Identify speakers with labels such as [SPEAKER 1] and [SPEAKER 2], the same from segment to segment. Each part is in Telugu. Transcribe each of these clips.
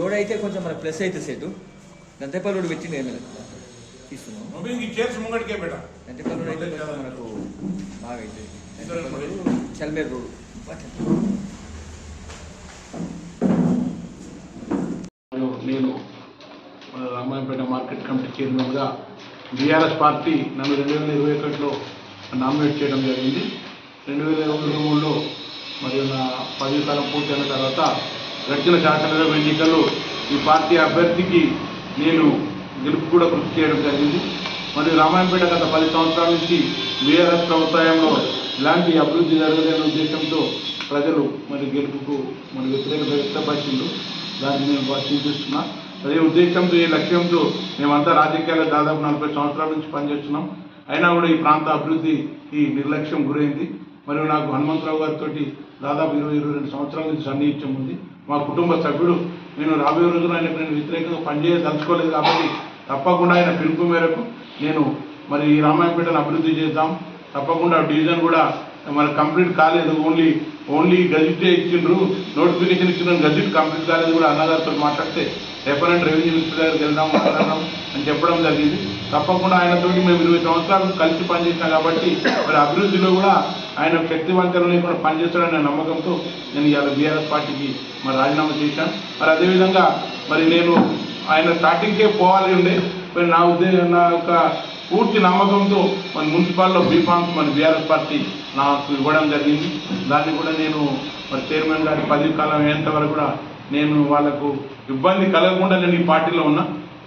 [SPEAKER 1] రోడ్ అయితే కొంచెం మన ప్లస్ అయితే సెట్. గంతేపల్లి రోడ్ పెట్టింది ఏం లేదు తీసుకున్నాం
[SPEAKER 2] మొబైల్ ఈ చైర్స్ ముంగడికే బేట.
[SPEAKER 1] గంతేపల్లి రోడ్ అయితే కొంచెం మనకు బాగా అయితే చల్మేర్ రోడ్.
[SPEAKER 2] నేను మన రామాయణపేట మార్కెట్ కమిటీ చైర్మన్గా బీఆర్ఎస్ పార్టీ నన్ను రెండు వేల ఇరవై ఒకటిలో నామినేట్ చేయడం జరిగింది. రెండు వేల ఇరవై మూడులో మరియు నా పదవి కాలం పూర్తయిన తర్వాత గడిచిన శాసనసభ ఎన్నికల్లో ఈ పార్టీ అభ్యర్థికి నేను గెలుపు కూడా కృషి చేయడం జరిగింది. మరియు రామాయణపేట గత పది సంవత్సరాల నుంచి బీఆర్ఎస్ ప్రభుత్వంలో ఇలాంటి అభివృద్ధి జరగలేని ఉద్దేశంతో ప్రజలు మరి గెలుపుకు మరి వ్యతిరేకత వ్యక్తపరిచిండ్రు. దాన్ని నేను చింతిస్తున్నా అదే ఉద్దేశంతో ఈ లక్ష్యంతో మేమంతా రాజకీయాల్లో దాదాపు నలభై సంవత్సరాల నుంచి పనిచేస్తున్నాం. అయినా కూడా ఈ ప్రాంత అభివృద్ధి ఈ నిర్లక్ష్యం గురైంది. మరియు నాకు హనుమంతరావు గారితో దాదాపు ఇరవై ఇరవై రెండు సంవత్సరాల నుంచి సన్నిహిత్యం ఉంది. మా కుటుంబ సభ్యుడు నేను రాబోయే రోజున ఆయనకు నేను వ్యతిరేకంగా పనిచేయదలుచుకోలేదు కాబట్టి తప్పకుండా ఆయన పిలుపు మేరకు నేను మరి ఈ రామాయణపేటను అభివృద్ధి చేద్దాం. తప్పకుండా డివిజన్ కూడా మన కంప్లీట్ కాలేదు. ఓన్లీ ఓన్లీ గజిట్ ఇచ్చిండ్రు నోటిఫికేషన్ ఇచ్చిన గజిట్ కంప్లీట్ కాలేదు కూడా అన్నగారితో మాట్లాడితే రెఫరెంట్ రెవెన్యూ మినిస్టర్ దగ్గరికి వెళ్దాం మాట్లాడదాం అని చెప్పడం జరిగింది. తప్పకుండా ఆయనతోటి మేము ఇరవై సంవత్సరాలు కలిసి పనిచేసినాం కాబట్టి మరి అభివృద్ధిలో కూడా ఆయన శక్తివంతం లేకుండా పనిచేస్తాడనే నమ్మకంతో నేను ఇవాళ బీఆర్ఎస్ పార్టీకి మరి రాజీనామా చేశాను. మరి అదేవిధంగా మరి నేను ఆయన స్టార్టింగ్కే పోవాలి ఉండే మరి నా ఉద్దేశం నా యొక్క పూర్తి నమ్మకంతో మన మున్సిపాల్లో బీఫామ్స్ మన బీఆర్ఎస్ పార్టీ నాకు ఇవ్వడం జరిగింది. దాన్ని కూడా నేను మరి చైర్మన్ గారి పదవి కాలం అయ్యేంత వరకు కూడా నేను వాళ్ళకు ఇబ్బంది కలగకుండా నేను ఈ పార్టీలో ఉన్నా.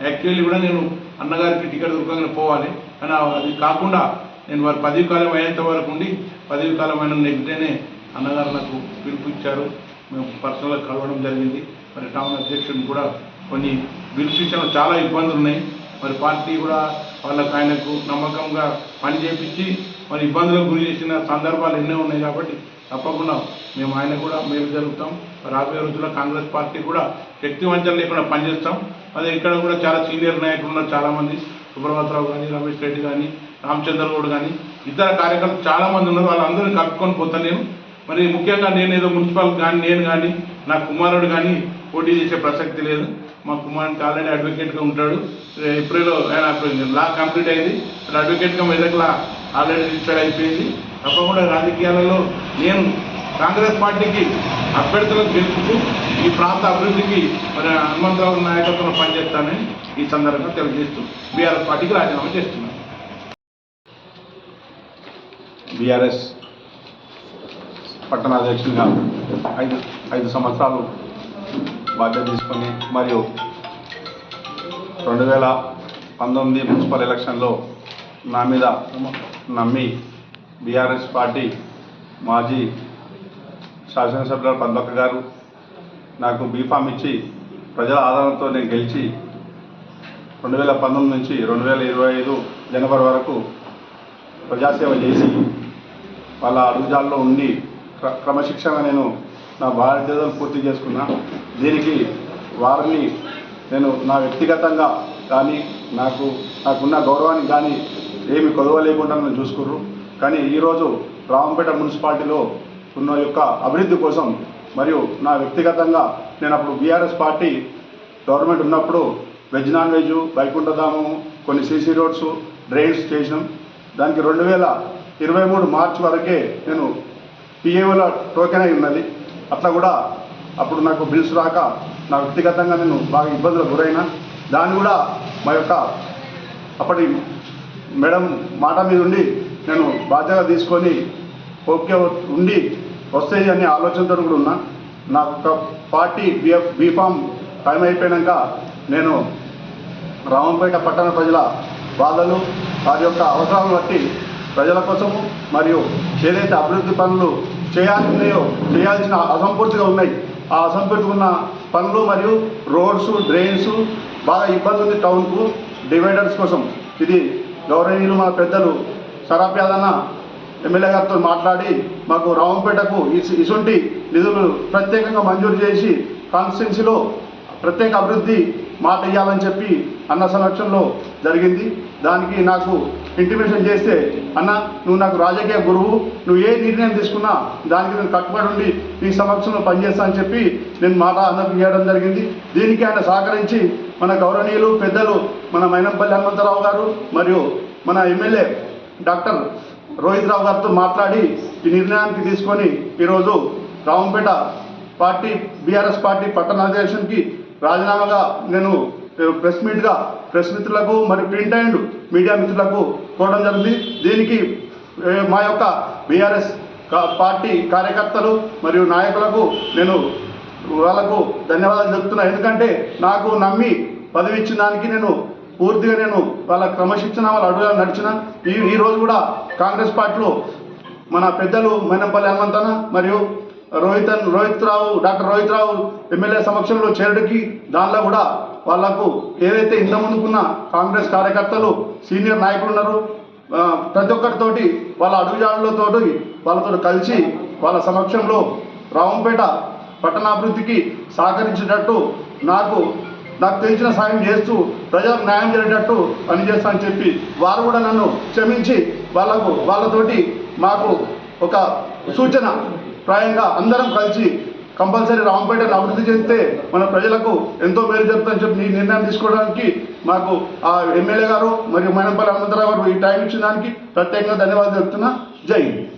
[SPEAKER 2] యాక్చువల్లీ కూడా నేను అన్నగారికి టికెట్ దొరకగానే పోవాలి. కానీ అది కాకుండా నేను వారు పదవి కాలం అయ్యేంత వరకు ఉండి పదవి కాలం అయిన నెక్స్ట్ డేనే అన్నగారు నాకు పిలుపు ఇచ్చారు. మేము పర్సనల్గా కలవడం జరిగింది. మరి టౌన్ అధ్యక్షుడిని కూడా కొన్ని బిల్స్ విషయంలో చాలా ఇబ్బందులు ఉన్నాయి. మరి పార్టీ కూడా వాళ్ళకు ఆయనకు నమ్మకంగా పని చేపించి మరి ఇబ్బందులకు గురి చేసిన సందర్భాలు ఎన్నో ఉన్నాయి కాబట్టి తప్పకుండా మేము ఆయన కూడా మేలు జరుగుతాం. రాబోయే రోజుల్లో కాంగ్రెస్ పార్టీ కూడా శక్తి వంచన లేకుండా పనిచేస్తాం. అదే ఇక్కడ కూడా చాలా సీనియర్ నాయకులు ఉన్నారు. చాలామంది. సుబ్రహ్మతరావు కానీ రమేష్ రెడ్డి కానీ రామచంద్రగౌడ్ కానీ ఇతర కార్యకర్తలు చాలామంది ఉన్నారు. వాళ్ళందరినీ కలుపుకొని పోతాను నేను మరి ముఖ్యంగా నేను ఏదో మున్సిపల్ కానీ నేను కానీ నా కుమారుడు కానీ పోటీ చేసే ప్రసక్తి లేదు. మా కుమారుడికి ఆల్రెడీ అడ్వకేట్గా ఉంటాడు. ఏప్రిల్లో ఆయన లా కంప్లీట్ అయింది. ఇప్పుడు అడ్వకేట్గా మెదక్లా ఆల్రెడీ రిజిస్టర్డ్ అయిపోయింది. తప్పకుండా రాజకీయాలలో నేను కాంగ్రెస్ పార్టీకి అభ్యర్థులకు గెలుపుతూ ఈ ప్రాంత అభివృద్ధికి మరి హనుమంతరావు నాయకత్వంలో పనిచేస్తానని ఈ సందర్భంగా తెలియజేస్తూ బీఆర్ఎస్ పార్టీకి రాజీనామా చేస్తున్నాను. బీఆర్ఎస్ పట్టణ అధ్యక్షునిగా ఐదు ఐదు సంవత్సరాలు బాధ్యత తీసుకొని మరియు రెండు వేల పంతొమ్మిది మున్సిపల్ ఎలక్షన్లో నా మీద నమ్మి బీఆర్ఎస్ పార్టీ మాజీ శాసనసభ్యుల పద్మక్క గారు నాకు బీఫామ్ ఇచ్చి ప్రజల ఆదరణతో నేను గెలిచి రెండు వేల పంతొమ్మిది నుంచి రెండు వేల ఇరవై ఐదు జనవరి వరకు ప్రజాసేవ చేసి వాళ్ళ అడుగుజాల్లో ఉండి క్రమశిక్షణ నేను నా బాధ్యతలు పూర్తి చేసుకున్నా. దీనికి వారిని నేను నా వ్యక్తిగతంగా కానీ నాకు నాకున్న గౌరవానికి కానీ ఏమి కొదవ లేకుండా నేను చూసుకుర్రు. కానీ ఈరోజు రామంపేట మున్సిపాలిటీలో ఉన్న యొక్క అభివృద్ధి కోసం మరియు నా వ్యక్తిగతంగా నేను అప్పుడు బీఆర్ఎస్ పార్టీ గవర్నమెంట్ ఉన్నప్పుడు వెజ్ నాన్ వెజ్ వైకుంఠధామము కొన్ని సీసీ రోడ్స్ డ్రైన్స్ చేసినాం దానికి రెండు వేల ఇరవై మూడు మార్చి వరకే నేను పిఏఓలో టోకెన్ అయి ఉన్నది. అట్లా కూడా అప్పుడు నాకు బిల్స్ రాక నా వ్యక్తిగతంగా నేను బాగా ఇబ్బందులకు గురైనా. దాన్ని కూడా మా యొక్క అప్పటి మేడం మాట మీద ఉండి నేను బాధ్యత తీసుకొని ఓకే ఉండి వస్తాయి అనే ఆలోచనతో కూడా ఉన్నా. నా యొక్క పార్టీ బిఎఫ్ బీఫామ్ టైం అయిపోయాక నేను రామంపేట పట్టణ ప్రజల బాధలు వారి యొక్క అవసరాలను బట్టి ప్రజల కోసము మరియు ఏదైతే అభివృద్ధి పనులు చేయాల్సినాయో చేయాల్సిన అసంపూర్తిగా ఉన్నాయి. ఆ అసంపూర్తిగా ఉన్న పనులు మరియు రోడ్స్ డ్రైన్స్ బాగా ఇబ్బంది ఉంది టౌన్కు డివైడర్స్ కోసం. ఇది గౌరవనీయులు మా పెద్దలు సరాఫ్ యాదన్న ఎమ్మెల్యే గారితో మాట్లాడి మాకు రావంపేటకు ఇసు- ఇసుంటి నిధులు ప్రత్యేకంగా మంజూరు చేసి కాన్స్టిట్యున్సీలో ప్రత్యేక అభివృద్ధి
[SPEAKER 3] మాట ఇవ్వాలని చెప్పి అన్న సమక్షంలో జరిగింది. దానికి నాకు ఇంటిమేషన్ చేస్తే అన్న నువ్వు నాకు రాజకీయ గురువు నువ్వు ఏ నిర్ణయం తీసుకున్నా దానికి నేను కట్టుబడి ఉండి నీ సమక్షంలో పనిచేస్తా అని చెప్పి నేను మాట అన్నకు ఇవ్వడం జరిగింది. దీనికి ఆయన సహకరించి మన గౌరవనీయులు పెద్దలు మన మైనంపల్లి హనుమంతరావు గారు మరియు మన ఎమ్మెల్యే డాక్టర్ రోహిత్ రావు గారితో మాట్లాడి ఈ నిర్ణయానికి తీసుకొని ఈరోజు రావంపేట పార్టీ బీఆర్ఎస్ పార్టీ పట్టణ అధ్యక్షునికి రాజీనామాగా నేను ప్రెస్ మీట్గా ప్రెస్ మిత్రులకు మరియు ప్రింట్ అండ్ మీడియా మిత్రులకు కోవడం జరిగింది. దీనికి మా యొక్క బీఆర్ఎస్ పార్టీ కార్యకర్తలు మరియు నాయకులకు నేను వాళ్ళకు ధన్యవాదాలు చెప్తున్నా. ఎందుకంటే నాకు నమ్మి పదవి ఇచ్చిన దానికి నేను పూర్తిగా నేను వాళ్ళ క్రమశిక్షణ వాళ్ళ అడుగుగా నడిచిన. ఈ ఈరోజు రోజు కూడా కాంగ్రెస్ పార్టీలో మన పెద్దలు మైనంపల్లి హనుమంతన మరియు రోహిత్ రోహిత్ రావు డాక్టర్ రోహిత్ రావు ఎమ్మెల్యే సమక్షంలో చేరడానికి దానిలో కూడా వాళ్ళకు ఏదైతే ఇంత ముందుకున్న కాంగ్రెస్ కార్యకర్తలు సీనియర్ నాయకులు ఉన్నారు ప్రతి ఒక్కరితోటి వాళ్ళ అడుగుజాడులతో వాళ్ళతో కలిసి వాళ్ళ సమక్షంలో రావంపేట పట్టణాభివృద్ధికి సహకరించేటట్టు నాకు నాకు తెలిసిన సాయం చేస్తూ ప్రజలకు న్యాయం జరిగేటట్టు పనిచేస్తానని చెప్పి వారు కూడా నన్ను క్షమించి వాళ్ళకు వాళ్ళతోటి మాకు ఒక సూచన ప్రాయంగా అందరం కలిసి కంపల్సరీ రాంపేటను అభివృద్ధి చెందితే మన ప్రజలకు ఎంతో మేలు జరుగుతుందని చెప్పి ఈ నిర్ణయం తీసుకోవడానికి మాకు ఆ ఎమ్మెల్యే గారు మరియు మైనంపల్లి హనుమంతరావు గారు ఈ టైం ఇచ్చిన దానికి ప్రత్యేకంగా ధన్యవాదాలు చెప్తున్నా. జై హింద్.